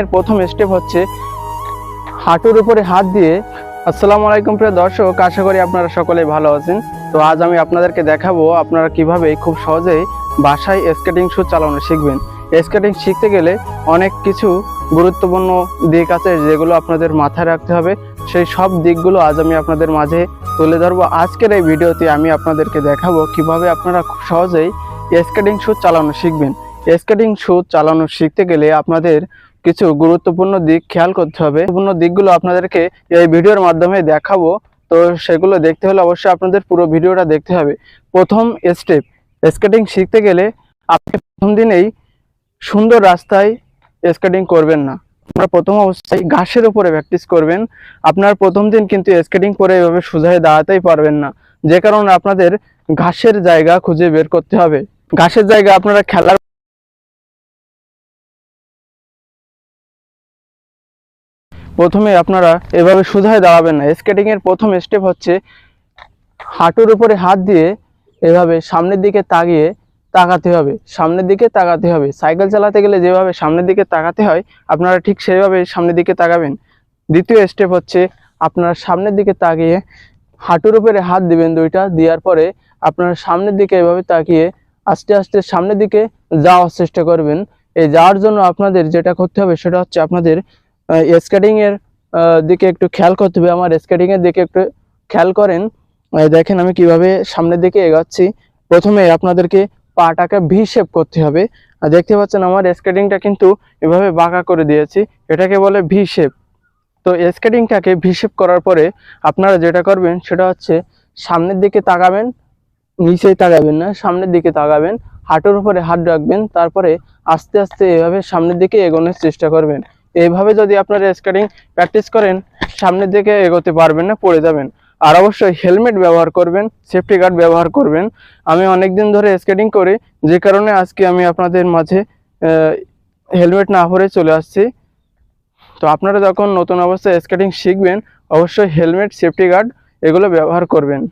এর প্রথম স্টেপ হচ্ছে হাঁটুর উপরে হাত দিয়ে। আসসালামু আলাইকুম প্রিয় দর্শক, আশা করি আপনারা সকলে ভালো আছেন। তো আজ আমি আপনাদেরকে দেখাবো আপনারা কীভাবে খুব সহজেই বাসায় স্কেটিং শু চালানো শিখবেন। স্কেটিং শিখতে গেলে অনেক কিছু গুরুত্বপূর্ণ দিক আছে যেগুলো আপনাদের মাথায় রাখতে হবে। সেই সব দিকগুলো আজ আমি আপনাদের মাঝে তুলে ধরবো। আজকের এই ভিডিওতে আমি আপনাদেরকে দেখাবো কীভাবে আপনারা খুব সহজেই স্কেটিং শ্যু চালানো শিখবেন। স্কেটিং শ্যু চালানো শিখতে গেলে আপনাদের কিছু গুরুত্বপূর্ণ দিক খেয়াল করতে হবে। গুরুত্বপূর্ণ দিকগুলো আপনাদেরকে এই ভিডিওর মাধ্যমে দেখাবো। তো সেগুলো দেখতে হলে অবশ্যই আপনাদের পুরো ভিডিওটা দেখতে হবে। প্রথম স্টেপ স্কেটিং শিখতে গেলে আপনি প্রথম দিনেই সুন্দর রাস্তায় স্কেটিং করবেন না। আপনারা প্রথম অবস্থায় ঘাসের উপরে প্র্যাকটিস করবেন। আপনার প্রথম দিন কিন্তু স্কেটিং করে এভাবে সোজায় দাঁড়াতেই পারবেন না। যে কারণে আপনাদের ঘাসের জায়গা খুঁজে বের করতে হবে। ঘাসের জায়গা আপনারা খেলার প্রথমে আপনারা এভাবে সোজায় দাঁড়াবেন না। স্কেটিং এর প্রথম স্টেপ হচ্ছে হাঁটুর উপরে হাত দিয়ে এভাবে সামনের দিকে তাকিয়ে তাকাতে হবে। সামনের দিকে তাকাতে হবে। সাইকেল চালাতে গেলে যেভাবে সামনের দিকে তাকাতে হয়, আপনারা ঠিক সেভাবে সামনের দিকে তাকাবেন। দ্বিতীয় স্টেপ হচ্ছে আপনারা সামনের দিকে তাকিয়ে হাঁটুর উপরে হাত দিবেন দুইটা, দেওয়ার পরে আপনারা সামনের দিকে এভাবে তাকিয়ে আস্তে আস্তে সামনের দিকে যাওয়ার চেষ্টা করবেন। এই যাওয়ার জন্য আপনাদের যেটা করতে হবে সেটা হচ্ছে আপনাদের স্কেটিং এর দিকে একটু খেয়াল করতে হবে। আমার স্কেটিং এর দিকে একটু খেয়াল করেন। দেখেন আমি কীভাবে সামনের দিকে এগাচ্ছি। প্রথমে আপনাদেরকে পাটাকে ভি শেপ করতে হবে। দেখতে পাচ্ছেন আমার স্কেটিংটা কিন্তু এভাবে বাঁকা করে দিয়েছি। এটাকে বলে ভি শেপ তো স্কেটিংটাকে ভি শেপ করার পরে আপনারা যেটা করবেন, সেটা হচ্ছে সামনের দিকে তাকাবেন, নিচেই তাকাবেন না, সামনের দিকে তাকাবেন, হাঁটুর উপরে হাত রাখবেন, তারপরে আস্তে আস্তে এভাবে সামনের দিকে এগোনোর চেষ্টা করবেন। এইভাবে যদি আপনারা স্কেটিং প্র্যাকটিস করেন, সামনের দিকে এগোতে পারবেন না, পড়ে যাবেন। আর অবশ্যই হেলমেট ব্যবহার করবেন সেফটি গার্ড ব্যবহার করবেন। আমি অনেক দিন ধরে স্কেটিং করি, যে কারণে আজকে আমি আপনাদের মাঝে হেলমেট না পরে চলে আসছি। তো আপনারা যখন নতুন অবস্থায় স্কেটিং শিখবেন, অবশ্যই হেলমেট সেফটি গার্ড এগুলো ব্যবহার করবেন।